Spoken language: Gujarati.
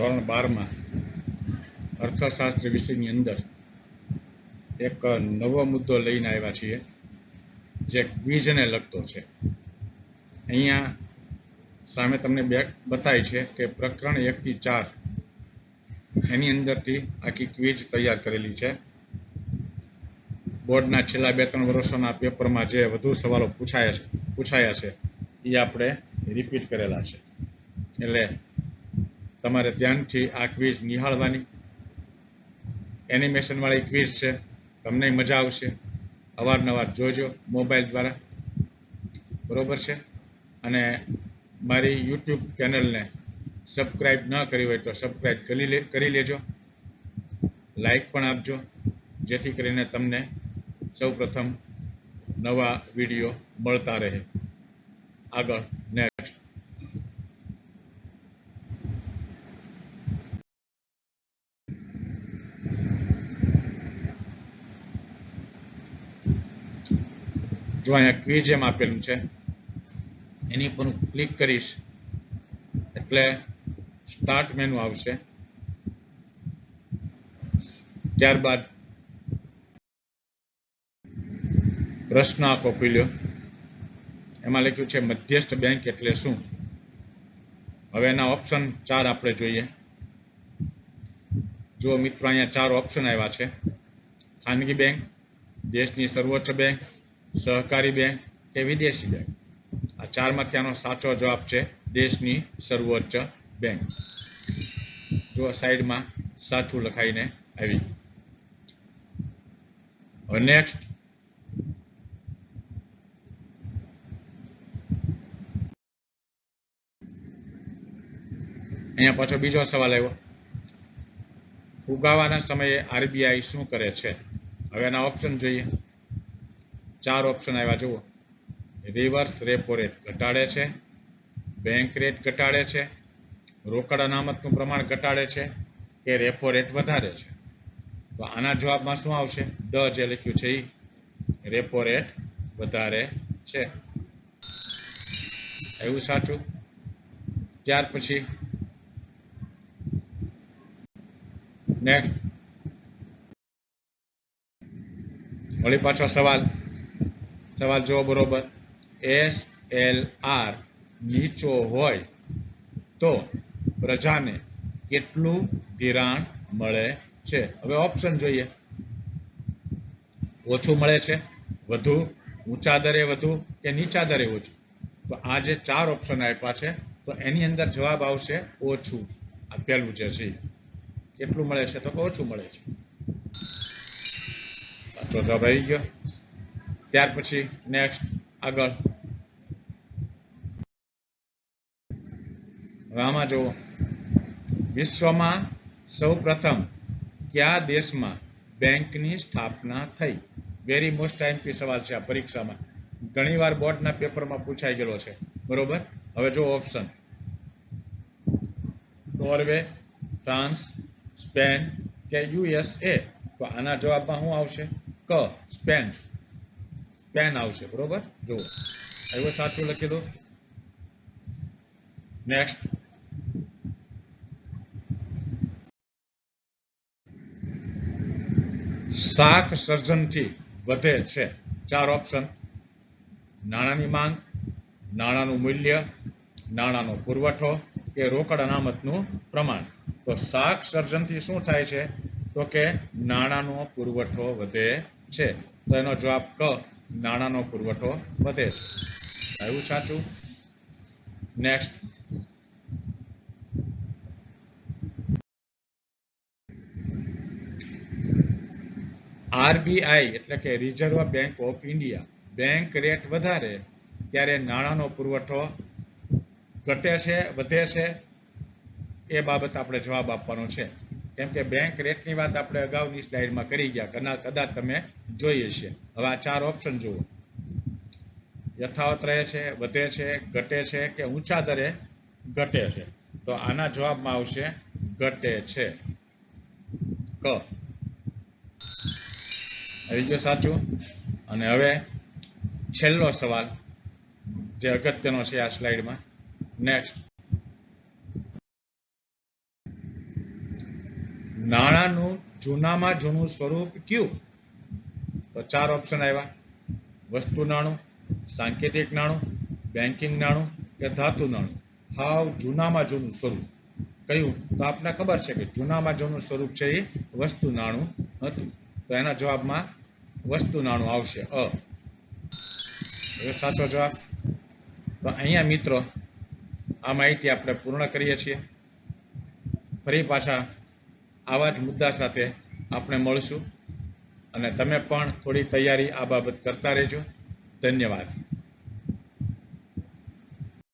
ધોરણ બારમાં અર્થશાસ્ત્ર વિષયની અંદર એક નવો મુદ્દો લઈને આવ્યા છીએ, જે ક્વિઝને લગતો છે. અહીંયા સામે તમને બે બતાય છે કે પ્રકરણ એકથી ચાર એની અંદરથી આખી ક્વિઝ તૈયાર કરેલી છે. બોર્ડના છેલ્લા બે ત્રણ વર્ષોના પેપરમાં જે વધુ સવાલો પૂછાયા છે પૂછાયા છે, એ આપણે રિપીટ કરેલા છે. એટલે તમારે ધ્યાનથી આ ક્વિઝ નિહાળવાની. એનિમેશનવાળી ક્વિઝ છે. તમને મજા આવશે. અવારનવાર જોજો મોબાઈલ દ્વારા. બરોબર છે? અને મારી યુટ્યુબ ચેનલને સબસ્ક્રાઈબ ન કરી હોય તો સબસ્ક્રાઈબ કરી લે, કરી લેજો. લાઈક પણ આપજો, જેથી કરીને તમને સૌ પ્રથમ નવા વીડિયો મળતા રહે. આગળ નેક્સ્ટ જો અહીંયા ક્વિઝ એમ આપેલું છે, એની પર હું ક્લિક કરીશ, એટલે સ્ટાર્ટ મેનુ આવશે. ત્યારબાદ પ્રશ્ન આખો ખુલ્યો. એમાં લખ્યું છે, મધ્યસ્થ બેંક એટલે શું? હવે એના ઓપ્શન ચાર આપણે જોઈએ. જો મિત્રો, અહીંયા ચાર ઓપ્શન આવ્યા છે. ખાનગી બેંક, દેશની સર્વોચ્ચ બેંક સહકારી બેંક કે વિદેશી બેંક? આ ચારમાંથી આનો સાચો જવાબ છે દેશની સર્વોચ્ચ બેંક. જો સાઈડમાં સાચું લખાઈને આવી. નેક્સ્ટ અહીંયા પાછો બીજો સવાલ આવ્યો. ફુગાવાના સમયે આરબીઆઈ શું કરે છે? હવે એના ઓપ્શન જોઈએ. ચાર ઓપ્શન આવ્યા, જુઓ. રિવર્સ રેપો રેટ ઘટાડે છે બેંક રેટ ઘટાડે છે, રોકડ અનામતનું પ્રમાણ ઘટાડે છે કે રેપો રેટ વધારે છે. તો આના જવાબમાં શું આવશે? ડ જે લખ્યું છે એ રેપો રેટ વધારે છે. એવું સાચું? ત્યાર પછી નેક્સ્ટ વળી પાછો સવાલ. સવાલ જો બરોબર. એસ એલ આર નીચો હોય તો પ્રજાને કેટલું ધિરાણ મળે છે? હવે ઓપ્શન જોઈએ. ઓછું મળે છે, વધુ, ઊંચા દરે વધુ કે નીચા દરે ઓછું? તો આ જે ચાર ઓપ્શન આપ્યા છે, તો એની અંદર જવાબ આવશે ઓછું. આ પહેલું જે છે, કેટલું મળે છે? તો ઓછું મળે છે. જવાબ આવી ગયો. ત્યાર પછી નેક્સ્ટ આગળ. આમાં જુઓ. વિશ્વમાં સૌ પ્રથમ કયા દેશમાં બેંકની સ્થાપના થઈ? વેરી મોસ્ટ ટાઈમથી સવાલ છે આ પરીક્ષામાં. ઘણીવાર બોર્ડના પેપરમાં પૂછાઈ ગયેલો છે. બરોબર? હવે જો ઓપ્શન નોર્વે, ફ્રાન્સ, સ્પેન કે યુએસએ તો આના જવાબમાં શું આવશે? ક, સ્પેન. સ્પેન આવશે, બરોબર? જુઓ. એવું સાચું લખી દો. નેક્સ્ટ શાક સર્જનથી વધે છે. ચાર ઓપ્શન નાણાંની માંગ, નાણાંનું મૂલ્ય, નાણાંનો પુરવઠો કે રોકડ અનામતનું પ્રમાણ. તો શાક સર્જનથી શું થાય છે? તો કે નાણાંનો પુરવઠો વધે છે. તો એનો જવાબ ક. નાણાંનો પુરવઠો વધે છે. એવું સાચું? નેક્સ્ટ આરબીઆઈ એટલે કે Reserve Bank of India bank rate વધારે, ત્યારે નાણાંનો પુરવઠો ઘટે છે, વધે છે? એ બાબત આપણે જવાબ આપવાનો છે. કેમ કે બેંક રેટની વાત આપણે અગાઉની સ્લાઇડમાં કરી ગયા ઘણા કદાચ તમે જોઈ હશે. હવે આ ચાર ઓપ્શન જુઓ. યથાવત રહે છે, વધે છે, ઘટે છે કે ઊંચા દરે ઘટે છે? તો આના જવાબમાં આવશે, ઘટે છે. ક. આવી ગયો સાચું? અને હવે છેલ્લો સવાલ, જે અગત્યનો છે આ સ્લાઇડમાં નેક્સ્ટ નાણાંનું જૂનામાં જૂનું સ્વરૂપ કયું? તો ચાર ઓપ્શન આવ્યા. વસ્તુ નાણું, સાંકેતિક નાણું બેન્કિંગ નાણું કે ધાતુ નાણું? હાવ જૂનામાં જૂનું સ્વરૂપ. કયું? તો આપને ખબર છે કે જૂનામાં જૂનું સ્વરૂપ છે એ વસ્તુ નાણું હતું. તો એના જવાબમાં વસ્તુ નાણું આવશે. અ. સાચો જવાબ. તો અહીંયા મિત્રો, આ માહિતી આપણે પૂર્ણ કરીએ છીએ. ફરી પાછા આવા જ મુદ્દા સાથે આપણે મળશું. અને તમે પણ થોડી તૈયારી આ બાબત કરતા રહેજો. ધન્યવાદ.